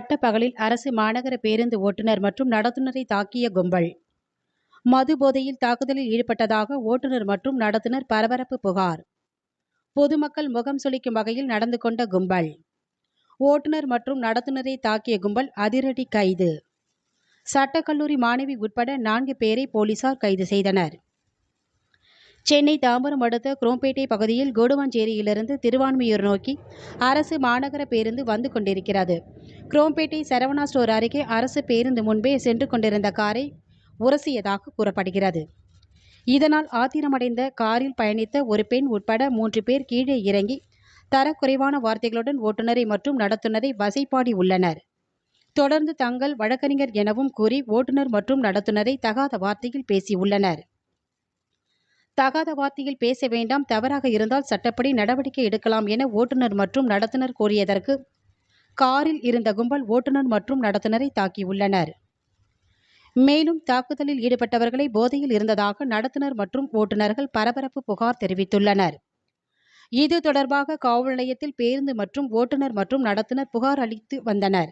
பட்ட பகலில் அரசு மாநகர பேருந்து ஓட்டுநர் மற்றும் நடத்துனரை தாக்கிய கும்பல். மது போதையில் தாக்குதலில் ஈடுபட்டதாக ஓட்டுநர் மற்றும் நடத்துனர் பரபரப்பு புகார். பொதுமக்கள் முகம் சுளிக்கும் வகையில் நடந்து கொண்ட கும்பல். ஓட்டுநர் மற்றும் நடத்துனரை தாக்கிய கும்பல் அதிரடி கைது. சட்டக்கல்லூரி மாணவி உட்பட நான்கு பேரை போலீசார் கைது செய்தனர். சென்னை தாம்பரம் அடுத்த குரோம்பேட்டை பகுதியில் கோடுவாஞ்சேரியிலிருந்து திருவான்மையூர் நோக்கி அரசு மாநகர பேருந்து வந்து கொண்டிருக்கிறது. குரோம்பேட்டை சரவணா ஸ்டோர் அருகே அரசு பேருந்து முன்பே சென்று கொண்டிருந்த காரை உரசியதாக கூறப்படுகிறது. இதனால் ஆத்திரமடைந்த காரில் பயணித்த ஒரு பெண் உட்பட மூன்று பேர் கீழே இறங்கி தரக்குறைவான வார்த்தைகளுடன் ஓட்டுநரை மற்றும் நடத்துனரை வசைப்பாடி உள்ளனர். தொடர்ந்து தங்கள் வழக்கறிஞர் எனவும் கூறி ஓட்டுநர் மற்றும் நடத்துனரை தகாத வார்த்தையில் பேசியுள்ளனர். தகாத வார்த்தையில் பேச வேண்டாம் தவறாக இருந்தால் சட்டப்படி நடவடிக்கை எடுக்கலாம் என ஓட்டுநர் மற்றும் நடத்துனர் கூறியதற்கு காரில் இருந்த கும்பல் ஓட்டுநர் மற்றும் நடத்துனரை தாக்கியுள்ளனர். மேலும் தாக்குதலில் ஈடுபட்டவர்களை போதையில் இருந்ததாக நடத்துனர் மற்றும் ஓட்டுநர்கள் பரபரப்பு புகார் தெரிவித்துள்ளனர். இது தொடர்பாக காவல் நிலையத்தில் பேருந்து மற்றும் ஓட்டுநர் மற்றும் நடத்துனர் புகார் அளித்து வந்தனர்.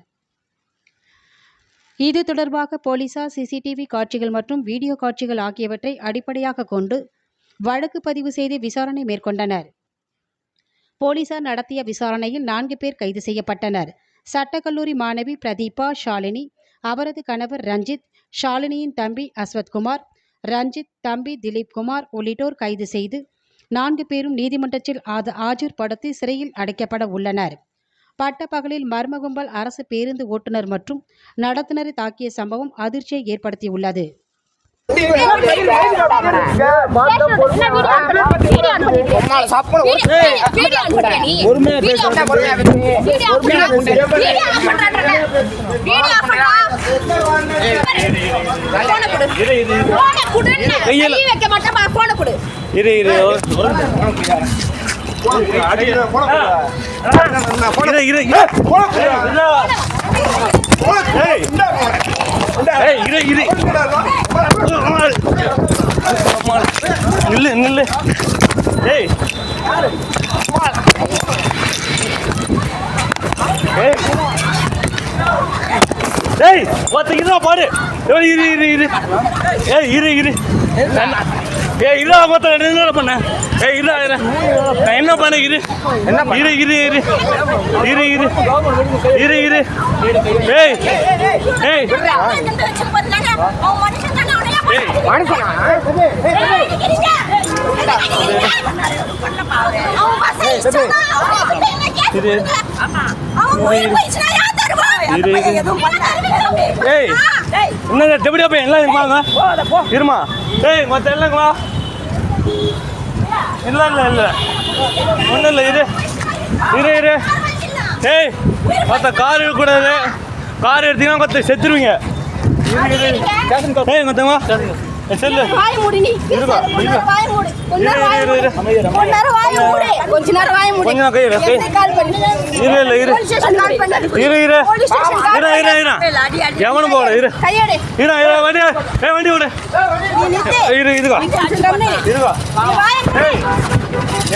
இது தொடர்பாக போலீசார் சிசிடிவி காட்சிகள் மற்றும் வீடியோ காட்சிகள் ஆகியவற்றை அடிப்படையாக கொண்டு வழக்கு பதிவு செய்து விசாரணை மேற்கொண்டனர். போலீசார் நடத்திய விசாரணையில் நான்கு பேர் கைது செய்யப்பட்டனர். சட்டக்கல்லூரி மாணவி பிரதீபா ஷாலினி அவரது கணவர் ரஞ்சித் ஷாலினியின் தம்பி அஸ்வத்குமார் ரஞ்சித் தம்பி திலீப் குமார் உள்ளிட்டோர் கைது செய்து நான்கு பேரும் நீதிமன்றத்தில் அது ஆஜர்படுத்தி சிறையில் அடைக்கப்பட உள்ளனர். பட்டப்பகலில் மர்ம கும்பல் அரசு பேருந்து ஓட்டுநர் மற்றும் நடத்துனரை தாக்கிய சம்பவம் அதிர்ச்சியை ஏற்படுத்தியுள்ளது. இரு இரு. இரு இரு இரு இரு. நில்லு நில்லு. ஏய். ஏய். ஒருத்த இருடா பாரு. இரு இரு இரு. ஏய் இரு இரு. ஏய் இருடா மொத்தம் என்ன பண்ண. ஏய் இருடா இரு. நான் என்ன பண்ண இரு. இரு இரு இரு. இரு இரு. இரு இரு. ஏய் ஏய். ஏய் என்னங்க எப்படியா போய் எல்லாம் இருமா? ஏய் மற்ற இல்லைங்களா இல்லை இல்லை இல்லை ஒன்றும் இல்லை இரு. இரு இரு. ஏய் மற்ற கார் இருக்கக்கூடாது. கார் எடுத்தீங்கன்னா கொத்த செத்துருவீங்க. செல்லு. கொஞ்ச இரு. இல்ல இரு போட இரு இரு. இரு வண்டி ஏ வண்டி இதுவா. இதுவா. ஏய்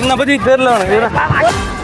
એમને બધી જ પહેરલાણ